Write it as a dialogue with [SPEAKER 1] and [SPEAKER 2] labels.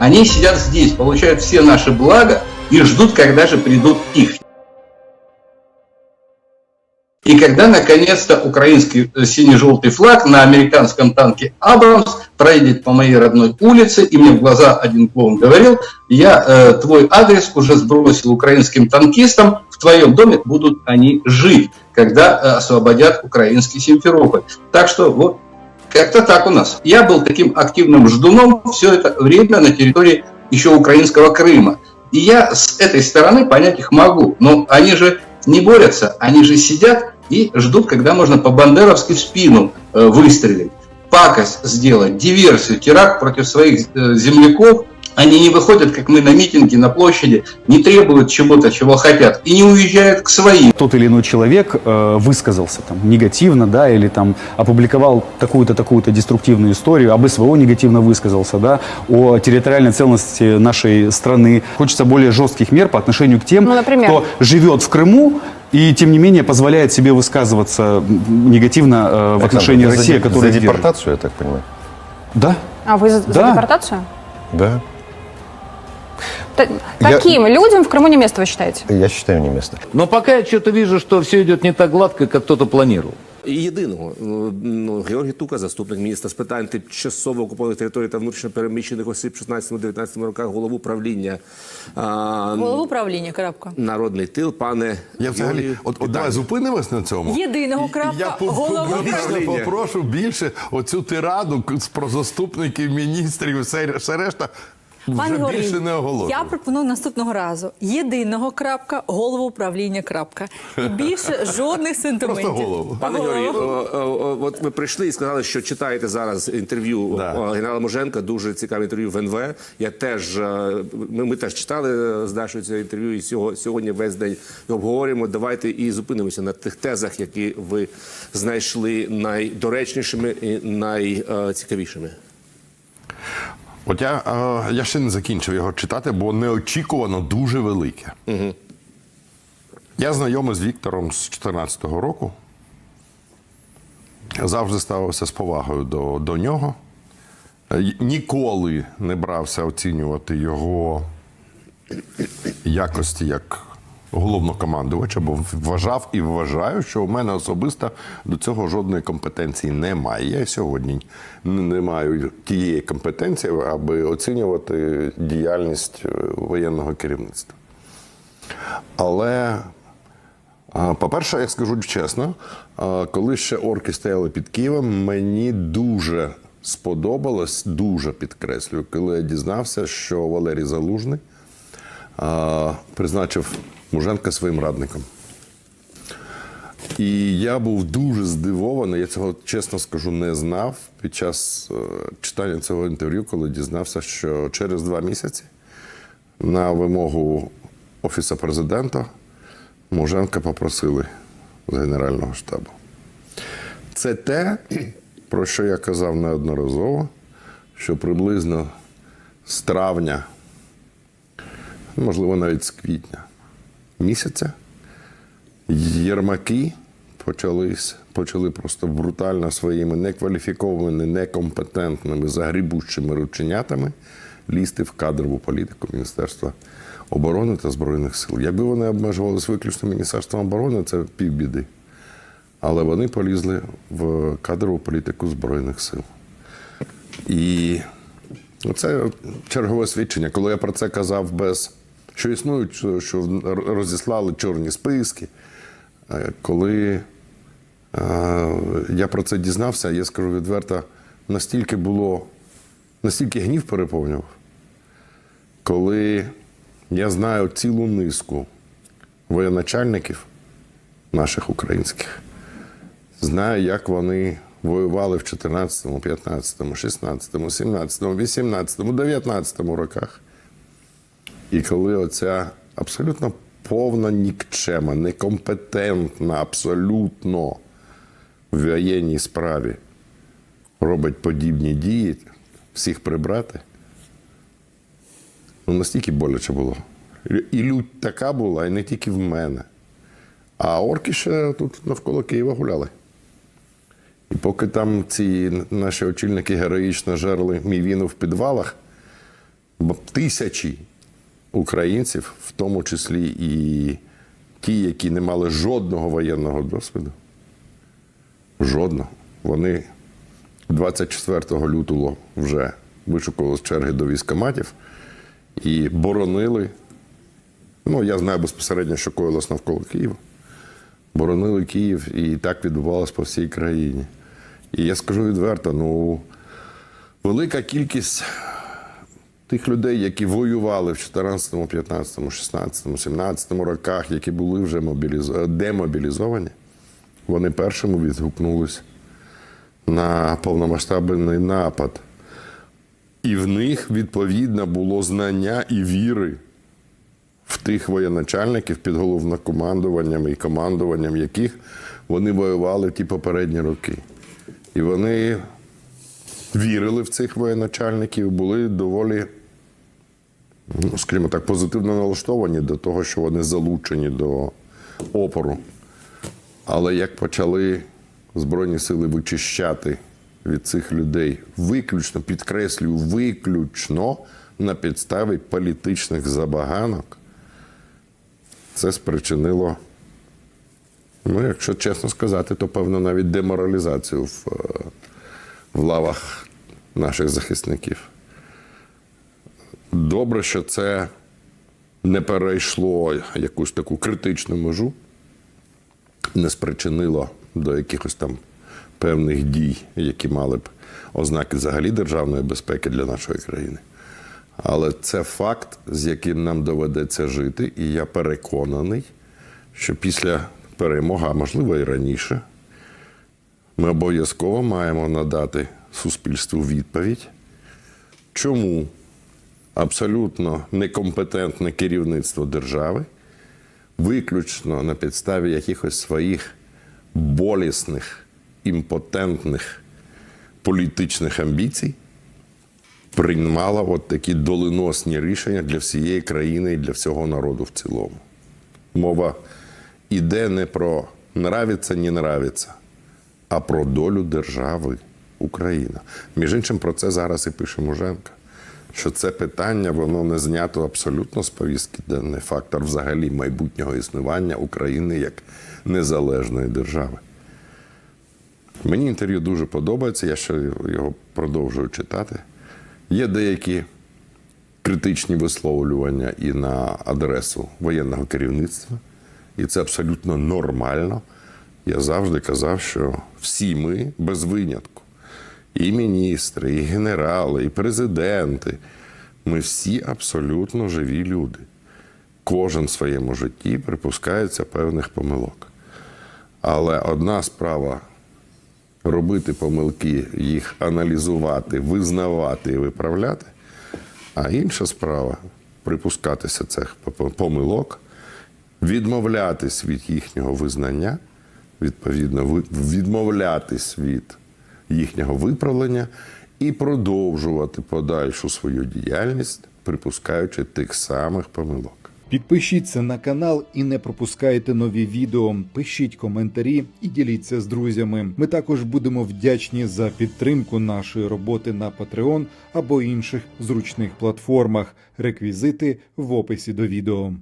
[SPEAKER 1] Они сидят здесь, получают все наши блага и ждут, когда же придут их. И когда наконец-то украинский э, синий-желтый флаг на американском танке Абрамс проедет по моей родной улице, и мне в глаза один клоун говорил, я э, твой адрес уже сбросил украинским танкистам, в твоем доме будут они жить, когда э, освободят украинский Симферополь. Так что вот как-то так у нас. Я был таким активным ждуном все это время на территории еще украинского Крыма. И я с этой стороны понять их могу. Но они же не борются, они же сидят и ждут, когда можно по-бандеровски в спину э, выстрелить, пакость сделать, диверсию, теракт против своих э, земляков. Они не выходят, как мы на митинги, на площади, не требуют чего-то, чего хотят, и не уезжают к своим.
[SPEAKER 2] тот или иной человек э, высказался там негативно, да, или там опубликовал такую-то такую-то деструктивную историю, об СВО негативно высказался, да, о территориальной целостности нашей страны. Хочется более жестких мер по отношению к тем,
[SPEAKER 3] Ну, например?
[SPEAKER 2] кто живет в Крыму и тем не менее позволяет себе высказываться негативно э, в отношении
[SPEAKER 4] Александр,
[SPEAKER 2] России,
[SPEAKER 4] за,
[SPEAKER 2] которая
[SPEAKER 4] за депортацию, я так понимаю.
[SPEAKER 2] Да.
[SPEAKER 3] А вы за, за
[SPEAKER 2] Да.
[SPEAKER 3] депортацию?
[SPEAKER 4] Да.
[SPEAKER 3] Та-
[SPEAKER 4] Я-
[SPEAKER 3] Таким людям в Крыму не место, вы считаете?
[SPEAKER 4] Я считаю, не место.
[SPEAKER 5] Но пока я что-то вижу, что все идет не так гладко, как кто-то планировал.
[SPEAKER 6] І єдиного ну, Георгій Тука, заступник міністра з питань тимчасово окупованих територій та внутрішньо переміщених осіб 16-19 роках, голову управління а,
[SPEAKER 7] Голову управління, крапка.
[SPEAKER 6] народний тил, пане
[SPEAKER 8] Я взагалі,
[SPEAKER 6] Георгію,
[SPEAKER 8] от, от давай зупинимось на цьому.
[SPEAKER 7] Єдиного крапка,
[SPEAKER 8] Я по-
[SPEAKER 7] голови
[SPEAKER 8] публічно
[SPEAKER 6] управління.
[SPEAKER 8] попрошу більше оцю тираду к- про заступників міністрів і все, все решта
[SPEAKER 7] Пане
[SPEAKER 8] вже більше не оголошую.
[SPEAKER 7] я пропоную наступного разу єдиного крапка, голову управління крапка. І більше жодних сентиментів.
[SPEAKER 8] Просто голову.
[SPEAKER 6] Пане о, от ви прийшли і сказали, що читаєте зараз інтерв'ю
[SPEAKER 8] Да.
[SPEAKER 6] генерала Моженка, дуже цікаве інтерв'ю в НВ. Я теж е, ми, ми теж читали з Дашою це інтерв'ю, і сьогодні весь день обговорюємо. Давайте і зупинимося на тих тезах, які ви знайшли найдоречнішими і найцікавішими.
[SPEAKER 8] От я, е, я ще не закінчив його читати, бо неочікувано дуже велике. Угу. Я знайомий з Віктором з 2014 року. Завжди ставився з повагою до, до нього. Е, Ніколи не брався оцінювати його якості як головнокомандувача, бо вважав і вважаю, що у мене особисто до цього жодної компетенції немає. Я сьогодні не маю тієї компетенції, аби оцінювати діяльність е, воєнного керівництва. Але, по-перше, я скажу чесно, коли ще орки стояли під Києвом, мені дуже сподобалось, дуже підкреслюю, коли я дізнався, що Валерій Залужний призначив Муженка своїм радником. І я був дуже здивований, я цього чесно скажу, не знав під час е, читання цього інтерв'ю, коли дізнався, що через два місяці на вимогу Офісу президента Муженка попросили з Генерального штабу. Це те, про що я казав неодноразово, що приблизно з травня, можливо, навіть з квітня місяця Єрмаки почались, почали просто брутально своїми некваліфікованими, некомпетентними, загрібущими рученятами лізти в кадрову політику Міністерства оборони та Збройних сил. Якби вони обмежувалися виключно Міністерством оборони, це півбіди. Але вони полізли в кадрову політику Збройних сил. І це чергове свідчення. Коли я про це казав без що існують, що- розіслали чорні списки. Е, Коли е, я про це дізнався, я скажу відверто, настільки було, настільки гнів переповнював, коли я знаю цілу низку воєначальників наших українських, знаю, як вони воювали в 14, 15, 16, 17, 18, 19 роках. І коли оця абсолютно повна нікчема, некомпетентна, абсолютно в воєнній справі робить подібні дії, всіх прибрати, ну настільки боляче було. І лють така була, і не тільки в мене. А орки ще тут навколо Києва гуляли. І поки там ці наші очільники героїчно жерли мій віну в підвалах, тисячі українців, в тому числі і ті, які не мали жодного воєнного досвіду, жодного, вони 24 лютого вже вишукували з черги до військоматів і боронили. Ну, я знаю безпосередньо, що коїлось навколо Києва. Боронили Київ, і так відбувалось по всій країні. І я скажу відверто: ну, велика кількість тих людей, які воювали в 14, 15, 16, 17 роках, які були вже мобіліз... демобілізовані, вони першими відгукнулись на повномасштабний напад. І в них відповідно було знання і віри в тих воєначальників під головнокомандуванням і командуванням яких вони воювали в ті попередні роки. І вони вірили в цих воєначальників, були доволі, ну, скажімо так, позитивно налаштовані до того, що вони залучені до опору. Але як почали Збройні сили вичищати від цих людей виключно, підкреслюю, виключно на підставі політичних забаганок, це спричинило, ну, якщо чесно сказати, то певно навіть деморалізацію в, е, в лавах наших захисників. Добре, що це не перейшло якусь таку критичну межу, не спричинило до якихось там певних дій, які мали б ознаки взагалі державної безпеки для нашої країни. Але це факт, з яким нам доведеться жити, і я переконаний, що після перемоги, а можливо і раніше, ми обов'язково маємо надати суспільству відповідь, чому абсолютно некомпетентне керівництво держави виключно на підставі якихось своїх болісних, імпотентних політичних амбіцій приймала от такі доленосні рішення для всієї країни і для всього народу в цілому. Мова іде не про нравиться, не нравиться, а про долю держави Україна. Між іншим, про це зараз і пише Муженко. Що це питання воно не знято абсолютно з повістки, де не фактор взагалі майбутнього існування України як незалежної держави. Мені інтерв'ю дуже подобається, я ще його продовжую читати. Є деякі критичні висловлювання і на адресу воєнного керівництва, і це абсолютно нормально. Я завжди казав, що всі ми без винятку, і міністри, і генерали, і президенти, ми всі абсолютно живі люди. Кожен в своєму житті припускається певних помилок. Але одна справа робити помилки, їх аналізувати, визнавати і виправляти. А інша справа припускатися цих помилок, відмовлятись від їхнього визнання, відповідно, відмовлятись від їхнього виправлення і продовжувати подальшу свою діяльність, припускаючи тих самих помилок.
[SPEAKER 9] Підпишіться на канал і не пропускайте нові відео. Пишіть коментарі і діліться з друзями. Ми також будемо вдячні за підтримку нашої роботи на Patreon або інших зручних платформах. Реквізити в описі до відео.